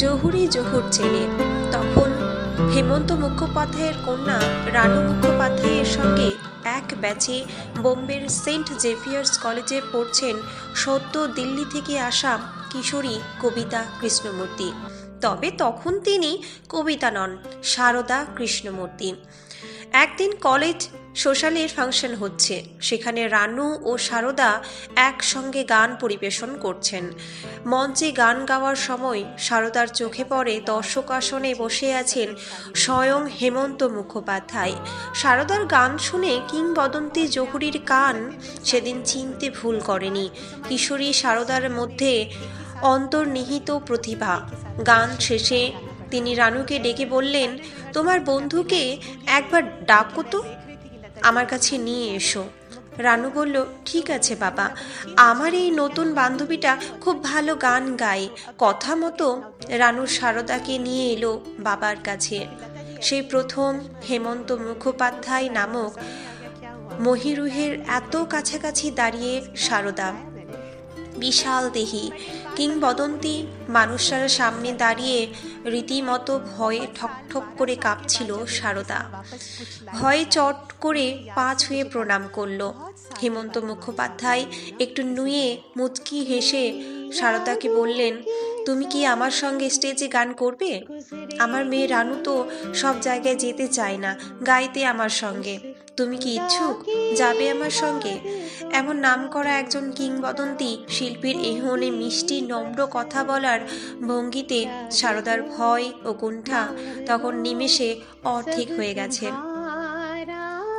জহুরি জহুর চেনে তখন হেমন্ত মুখোপাধ্যায়ের কন্যা রানু মুখোপাধ্যায়ের সঙ্গে এক ব্যাচে বোম্বের সেন্ট জেভিয়ার্স কলেজে পড়ছেন সদ্য দিল্লি থেকে আসা কিশোরী কবিতা কৃষ্ণমূর্তি। তবে তখন তিনি কবিতা নন, সারদা কৃষ্ণমূর্তি। একদিন কলেজ সোশ্যালের ফাংশন হচ্ছে। সেখানে রানু ও সারদা একসঙ্গে গান পরিবেশন করছেন। মঞ্চে গান গাওয়ার সময় সারদার চোখে পড়ে দর্শক আসনে বসে আছেন স্বয়ং হেমন্ত মুখোপাধ্যায়। সারদার গান শুনে কিংবদন্তি জহুরির কান সেদিন চিনতে ভুল করেনি। কিশোরী সারদার মধ্যে অন্তর্নিহিত প্রতিভা। গান শেষে তিনি রানুকে ডেকে বললেন, তোমার বন্ধুকে একবার ডাকো তো। আমার কাছে নিয়ে এসো। রানু বলল, ঠিক আছে বাবা। আমার এই নতুন বান্ধবীটা খুব ভালো গান গায়। কথা মতো রানু সারদাকে নিয়ে এলো বাবার কাছে। সেই প্রথম হেমন্ত মুখোপাধ্যায় নামক মহিরুহের এত কাছাকাছি দাঁড়িয়ে সারদা বিশাল দেহি। কিংবদন্তি মানুষটার সামনে দাঁড়িয়ে রীতিমতো ভয়ে ঠকঠক করে কাঁপছিল সারদা। ভয়ে চট করে পা ছুঁয়ে প্রণাম করল। হেমন্ত মুখোপাধ্যায় একটু নুয়ে মুচকি হেসে সারদাকে বললেন, তুমি কি আমার সঙ্গে স্টেজে গান করবে? আমার মেয়ে রানু তো সব জায়গায় যেতে চায় না। গাইতে আমার সঙ্গে। তুমি কি ইচ্ছুক? যাবে আমার সঙ্গে। এমন নাম করা একজন কিংবদন্তি শিল্পীর এহনে মিষ্টি, নম্র কথা বলার ভঙ্গিতে সারদার ভয় ও কুণ্ঠা তখন নিমেষে অর্ধেক হয়ে গেছে।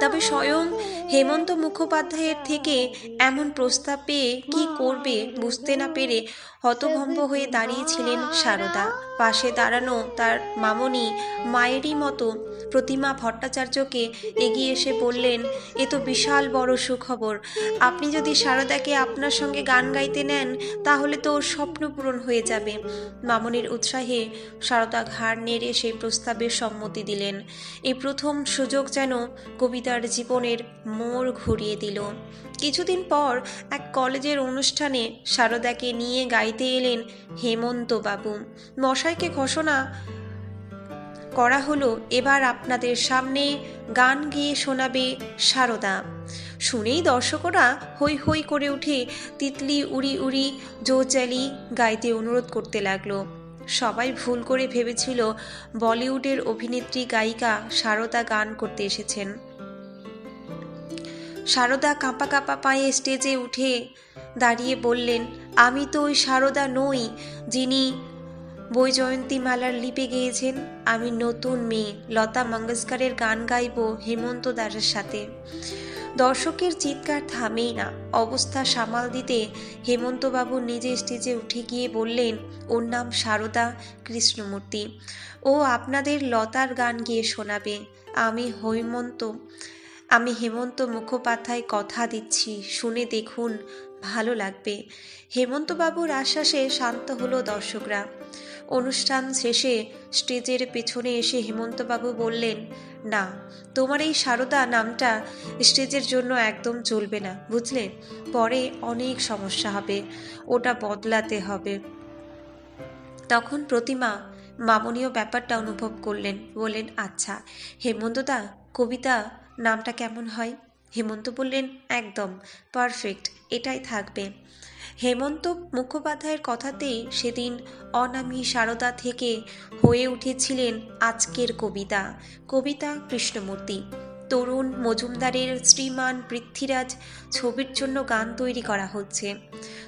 তবে স্বয়ং হেমন্ত মুখোপাধ্যায়ের থেকে এমন প্রস্তাব পেয়ে কি করবে বুঝতে না পেরে হতভম্ব হয়ে দাঁড়িয়েছিলেন সারদা। পাশে দাঁড়ানো তার মামনি মায়েরই মতো প্রতিমা ভট্টাচার্যকে এগিয়ে এসে বললেন, এ তো বিশাল বড় সুখবর। আপনি যদি সারদাকে আপনার সঙ্গে গান গাইতে নেন, তাহলে তো ওর স্বপ্ন পূরণ হয়ে যাবে। মামনির উৎসাহে সারদা ঘাড় নেড়ে সেই প্রস্তাবে সম্মতি দিলেন। এই প্রথম সুযোগ যেন কবিতার জীবনের মোড় ঘুরিয়ে দিল। কিছুদিন পর এক কলেজের অনুষ্ঠানে সারদাকে নিয়ে গাইতে এলেন হেমন্ত বাবু মশাইকে ঘোষণা করা হলো, এবার আপনাদের সামনে গান গেয়ে শোনাবে সারদা। শুনেই দর্শকরা হই হই করে উঠে তিতলি উড়ি উড়ি জোচালি গাইতে অনুরোধ করতে লাগল। সবাই ভুল করে ভেবেছিল বলিউডের অভিনেত্রী, গায়িকা সারদা গান করতে এসেছেন। সারদা কাঁপা কাঁপা পায়ে স্টেজে উঠে দাঁড়িয়ে বললেন, আমি তো ওই সারদা নই যিনি বৈজয়ন্তী মালার লিপে গেয়েছেন। আমি নতুন মেয়ে। লতা মঙ্গেশকরের গান গাইব হেমন্ত দাসের সাথে। দর্শকের চিৎকার থামেই না। অবস্থা সামাল দিতে হেমন্তবাবু নিজে স্টেজে উঠে গিয়ে বললেন, ওর নাম সারদা কৃষ্ণমূর্তি। ও আপনাদের লতার গান গিয়ে শোনাবে। আমি হৈমন্ত। আমি হেমন্ত মুখোপাধ্যায় কথা দিচ্ছি, শুনে দেখুন, ভালো লাগবে। হেমন্তবাবুর আশ্বাসে শান্ত হলো দর্শকরা। অনুষ্ঠান শেষে স্টেজের পেছনে এসে হেমন্তবাবু বললেন, না, তোমার এই সারদা নামটা স্টেজের জন্য একদম চলবে না, বুঝলে? পরে অনেক সমস্যা হবে, ওটা বদলাতে হবে। তখন প্রতিমা মামনীয় ব্যাপারটা অনুভব করলেন, বললেন আচ্ছা হেমন্তদা, কবিতা নামটা কেমন হয়? হেমন্ত বললেন, একদম পারফেক্ট এটাই থাকবে। হেমন্ত মুখোপাধ্যায়ের কথাতেই সেদিন অনামী সারদা থেকে হয়ে উঠেছিলেন আজকের কবিতা কবিতা কৃষ্ণমূর্তি। তরুণ মজুমদারের শ্রীমান পৃথ্বীরাজ ছবির জন্য গান তৈরি করা হচ্ছে।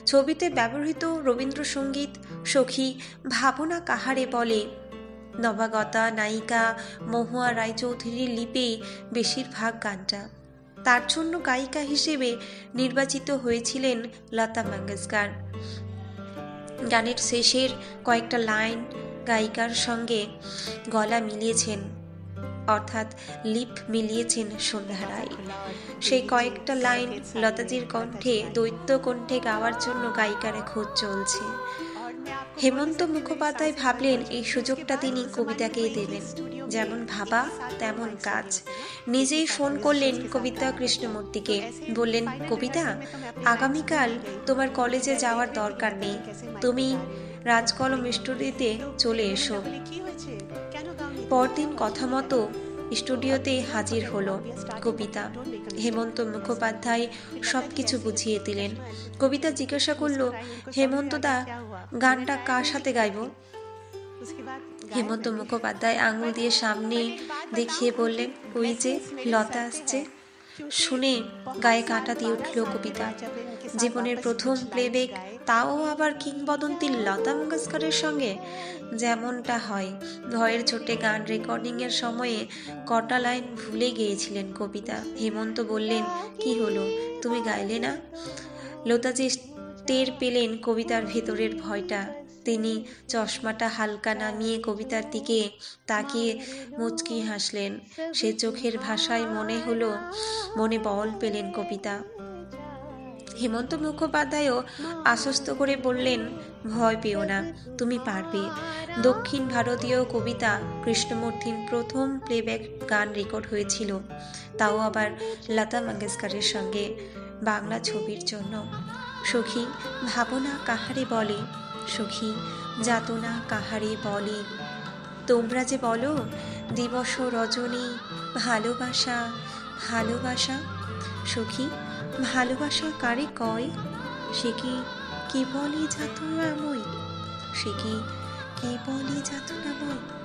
ছবিতে ব্যবহৃত রবীন্দ্রসঙ্গীত সখী ভাবনা কাহারে বলে নবাগতা, নায়িকা, মহুয়া রায়চৌধুরীর লিপে বেশিরভাগ গানটা। তার জন্য গায়িকা হিসেবে নির্বাচিত হয়েছিলেন লতা মঙ্গেশকর। গানের শেষের কয়েকটা লাইন গায়িকার সঙ্গে গলা মিলিয়েছেন, অর্থাৎ লিপ মিলিয়েছেন সন্ধ্যা রায়। সেই কয়েকটা লাইন লতাজির কণ্ঠে, দৈত্য কণ্ঠে গাওয়ার জন্য গায়িকার খোঁজ চলছে। হেমন্ত মুখোপাধ্যায় ভাবলেন এই সুযোগটা তিনি কবিতাকেই দেবেন। যেমন ভাবা তেমন কাজ। নিজেই ফোন করলেন কবিতা কৃষ্ণমূর্তিকে। বললেন কবিতা আগামীকাল তোমার কলেজে যাওয়ার দরকার নেই। তুমি রাজকলম স্টুডিওতে চলে এসো। পরদিন কথা মতো স্টুডিওতে হাজির হলো কবিতা। হেমন্ত মুখোপাধ্যায় সব কিছু বুঝিয়ে দিলেন। কবিতা জিজ্ঞাসা করল হেমন্তদা গানটা কার সাথে গাইব? হেমন্ত মুখোপাধ্যায় আঙুল দিয়ে সামনে দেখিয়ে বললেন, ওই যে, লতা আসছে। শুনে গায়ে কাঁটা দিয়ে উঠল কবিতা। জীবনের প্রথম প্লেব্যাক তাও আবার কিংবদন্তি লতা মঙ্গেশকরের সঙ্গে। যেমনটা হয়, ভয়ের চোটে গান রেকর্ডিংয়ের সময়ে কটা লাইন ভুলে গিয়েছিলেন কবিতা। হেমন্ত বললেন, কি হলো? তুমি গাইলে না? লতাজি টের পেলেন কবিতার ভেতরের ভয়টা তিনি চশমাটা হালকা নামিয়ে কবিতার দিকে তাকিয়ে মুচকি হাসলেন। সে চোখের ভাষায় মনে হলো, মনে বল পেলেন কবিতা। হেমন্ত মুখোপাধ্যায়ও আশ্বস্ত করে বললেন, ভয় পেও না, তুমি পারবে। দক্ষিণ ভারতীয় কবিতা কৃষ্ণমূর্তির প্রথম প্লেব্যাক গান রেকর্ড হয়েছিল। তাও আবার লতা মঙ্গেশকরের সঙ্গে বাংলা ছবির জন্য। সখী, ভাবনা কাহারে বলে? সখী যাতনা কাহারে বলে। তোমরা যে বলো, দিবস রজনী, ভালোবাসা ভালোবাসা? সখী, ভালোবাসা কারে কয়? সে কি কি বলে যাতনাময় সে কি কি বলে যাতনাময়